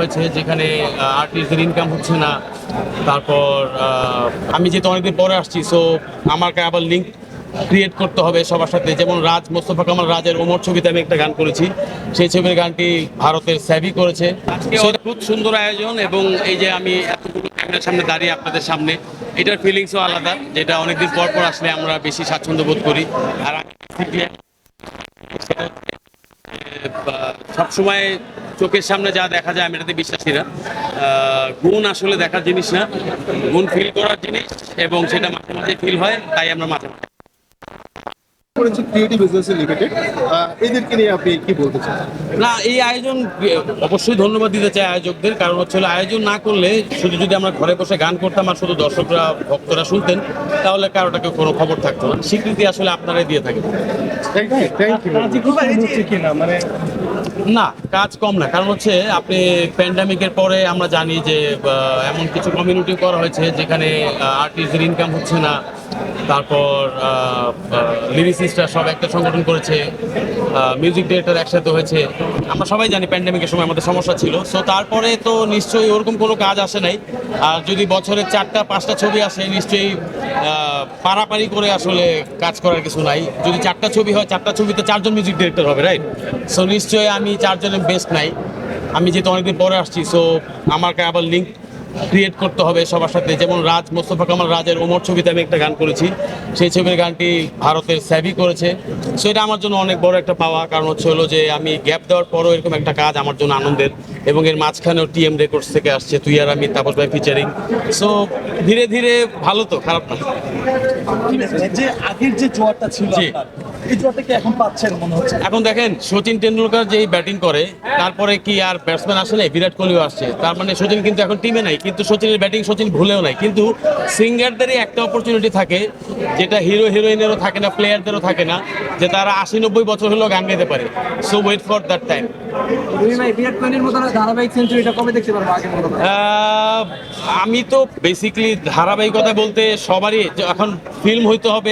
হয়েছে যেখানে আর্টিস্টদের ইনকাম হচ্ছে না। তারপর আমি যেহেতু অনেকদিন পরে আসছি সো আমাকে আবার লিঙ্ক ক্রিয়েট করতে হবে সবার সাথে। যেমন রাজ মোস্তফা কামাল রাজের ওমর ছবিতে আমি একটা গান করেছি। সেই ছবির গানটি ভারতের স্যাভি করেছে। খুব সুন্দর আয়োজন এবং এই যে আমি এতগুলো ক্যামেরার সামনে দাঁড়িয়ে আপনাদের সামনে এটার ফিলিংসও আলাদা যেটা অনেকদিন পর পর আসলে আমরা বেশি স্বাচ্ছন্দ্য বোধ করি। আর সবসময় চোখের সামনে যা দেখা যায় আমি এটাতে বিশ্বাসী না গুণ আসলে দেখার জিনিস না। গুণ ফিল করার জিনিস এবং সেটা মাঝে মাঝে ফিল হয় তাই আমরা মাঝে মাঝে করেছি ক্রিয়েটিভ বিজনেস লিমিটেড এদেরকে নিয়ে আপনি কি বলতে চান? না এই আয়োজন অবশ্যই ধন্যবাদ দিতে চাই আয়োজকদের কারণ হচ্ছে আয়োজন না করলে শুধু যদি আমরা ঘরে বসে গান করতাম আর শুধু দর্শকরা ভক্তরা শুনতেন তাহলে কারোটাকে কোনো খবর থাকতো না। স্বীকৃতি আসলে আপনারাই দিয়ে থাকেন। থ্যাংক ইউ থ্যাংক ইউ কিনা মানে না, কাজ কম না। কারণ হচ্ছে আপনি প্যান্ডামিকের পরে আমরা জানি যে এমন কিছু কমিউনিটি করা হয়েছে যেখানে আর্টিস্টদের ইনকাম হচ্ছে না। তারপর লিরিসিস্টরা সব একটা সংগঠন করেছে মিউজিক ডিরেক্টর একসাথে হয়েছে। আমরা সবাই জানি প্যান্ডামিকের সময় আমাদের সমস্যা ছিল। সো তারপরে তো নিশ্চয়ই ওরকম কোনো কাজ আসে নাই। আর যদি বছরে চারটা, পাঁচটা ছবি আসে, নিশ্চয়ই পারাপারি করে আসলে কাজ করার কিছু নাই। যদি চারটা ছবি হয়, চারটা ছবিতে চারজন মিউজিক ডিরেক্টর হবে রাইট সো নিশ্চয়ই আমি চারজনের বেস্ট নাই। আমি যেহেতু অনেকদিন পরে আসছি সো আমাকে আবার লিঙ্ক ক্রিয়েট করতে হবে সবার সাথে। যেমন রাজ মোস্তফা কামাল রাজের ওমর ছবিতে আমি একটা গান করেছি। সেই ছবির গানটি ভারতের স্যাভি করেছে। সো এটা আমার জন্য অনেক বড় একটা পাওয়া। কারণ হচ্ছে হলো যে আমি গ্যাপ দেওয়ার পরও এরকম একটা কাজ আমার জন্য আনন্দের। এবং এর মাঝখানেও টিএম রেকর্ডস থেকে আসছে তুই আর আমি তাপস ভাই ফিচারিং সো ধীরে ধীরে ভালো তো খারাপ না। যে আগের যে জোয়ারটা ছিল এই জোয়ারটা কি এখন পাচ্ছেন মনে হচ্ছে। এখন দেখেন সচিন টেন্ডুলকার যেই ব্যাটিং করে তারপরে কি আর ব্যাটসম্যান আসে নাই? বিরাট কোহলিও আসছে। তার মানে সচিন কিন্তু এখন টিমে নাই কিন্তু সচিনের ব্যাটিং সচিন ভুলেও নাই। কিন্তু সিঙ্গারদেরই একটা অপরচুনিটি থাকে যেটা হিরো হিরোইনেরও থাকে না প্লেয়ারদেরও থাকে না যে তারা আশি নব্বই বছর হলেও গান গাইতে পারে। So wait for that time আমি তো বেসিক্যালি ধারাবাহিকতা বলতে সবারই এখন ফিল্ম হইতে হবে